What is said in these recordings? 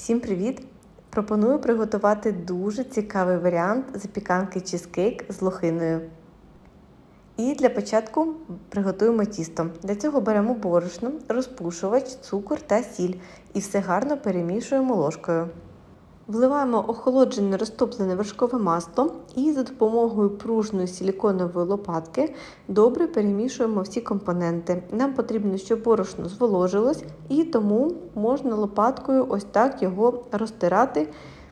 Всім привіт! Пропоную приготувати дуже цікавий варіант запіканки чизкейк з лохиною. І для початку приготуємо тісто. Для цього беремо борошно, розпушувач, цукор та сіль і все гарно перемішуємо ложкою. Вливаємо охолоджене розтоплене вершкове масло і за допомогою пружної силіконової лопатки добре перемішуємо всі компоненти. Нам потрібно, щоб борошно зволожилось, і тому можна лопаткою ось так його розтирати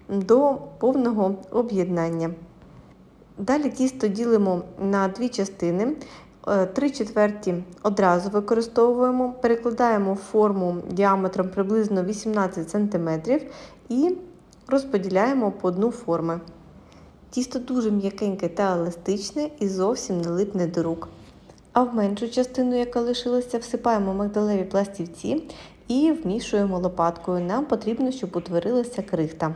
до повного об'єднання. Далі тісто ділимо на дві частини. Три четверті одразу використовуємо, перекладаємо форму діаметром приблизно 18 см і розподіляємо по дну форми. Тісто дуже м'якеньке та еластичне і зовсім не липне до рук. А в меншу частину, яка лишилася, всипаємо мигдалеві пластівці і вмішуємо лопаткою. Нам потрібно, щоб утворилася крихта.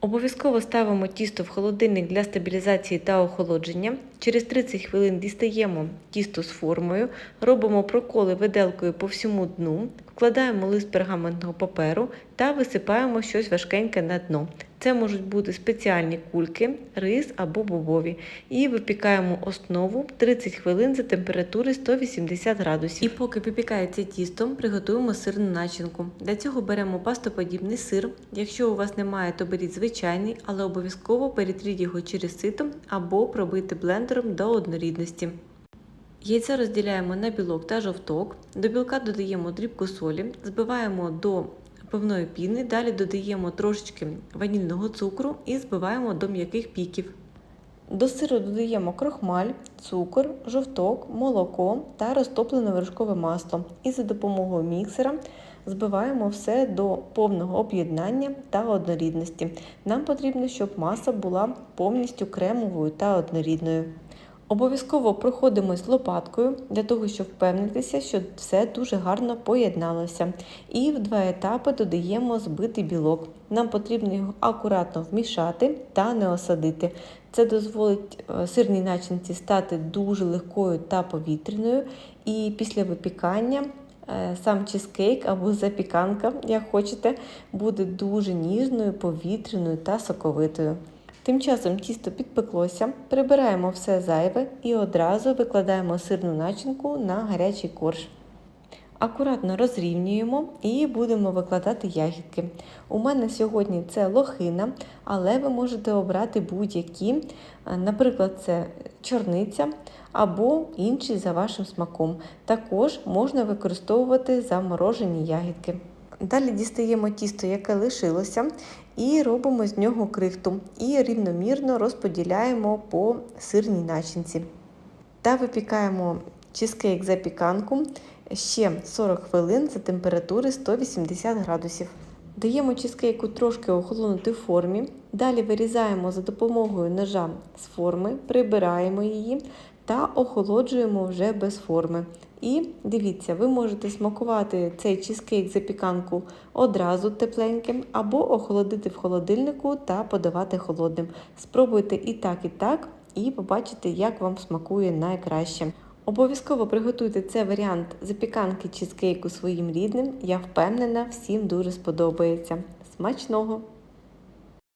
Обов'язково ставимо тісто в холодильник для стабілізації та охолодження. Через 30 хвилин дістаємо тісто з формою, робимо проколи виделкою по всьому дну, вкладаємо лист пергаментного паперу та висипаємо щось важкеньке на дно. Це можуть бути спеціальні кульки, рис або бобові. І випікаємо основу 30 хвилин за температури 180 градусів. І поки випікається тісто, приготуємо сирну начинку. Для цього беремо пастоподібний сир. Якщо у вас немає, то беріть звичайний, але обов'язково перетріть його через сито або пробийте блендером до однорідності. Яйця розділяємо на білок та жовток. До білка додаємо дрібку солі, збиваємо до пивної піни, далі додаємо трошечки ванільного цукру і збиваємо до м'яких піків. До сиру додаємо крохмаль, цукор, жовток, молоко та розтоплене вершкове масло. І за допомогою міксера збиваємо все до повного об'єднання та однорідності. Нам потрібно, щоб маса була повністю кремовою та однорідною. Обов'язково проходимось лопаткою для того, щоб впевнитися, що все дуже гарно поєдналося. І в два етапи додаємо збитий білок. Нам потрібно його акуратно вмішати та не осадити. Це дозволить сирній начинці стати дуже легкою та повітряною. І після випікання сам чизкейк або запіканка, як хочете, буде дуже ніжною, повітряною та соковитою. Тим часом тісто підпеклося, прибираємо все зайве і одразу викладаємо сирну начинку на гарячий корж. Акуратно розрівнюємо і будемо викладати ягідки. У мене сьогодні це лохина, але ви можете обрати будь-які, наприклад, це чорниця або інші за вашим смаком. Також можна використовувати заморожені ягідки. Далі дістаємо тісто, яке лишилося, і робимо з нього крихту і рівномірно розподіляємо по сирній начинці. Та випікаємо чизкейк запіканку ще 40 хвилин за температури 180 градусів. Даємо чизкейку трошки охолонути в формі. Далі вирізаємо за допомогою ножа з форми, прибираємо її та охолоджуємо вже без форми. І дивіться, ви можете смакувати цей чизкейк запіканку одразу тепленьким, або охолодити в холодильнику та подавати холодним. Спробуйте і так, і так, і побачите, як вам смакує найкраще. Обов'язково приготуйте цей варіант запіканки чизкейку своїм рідним. Я впевнена, всім дуже сподобається. Смачного!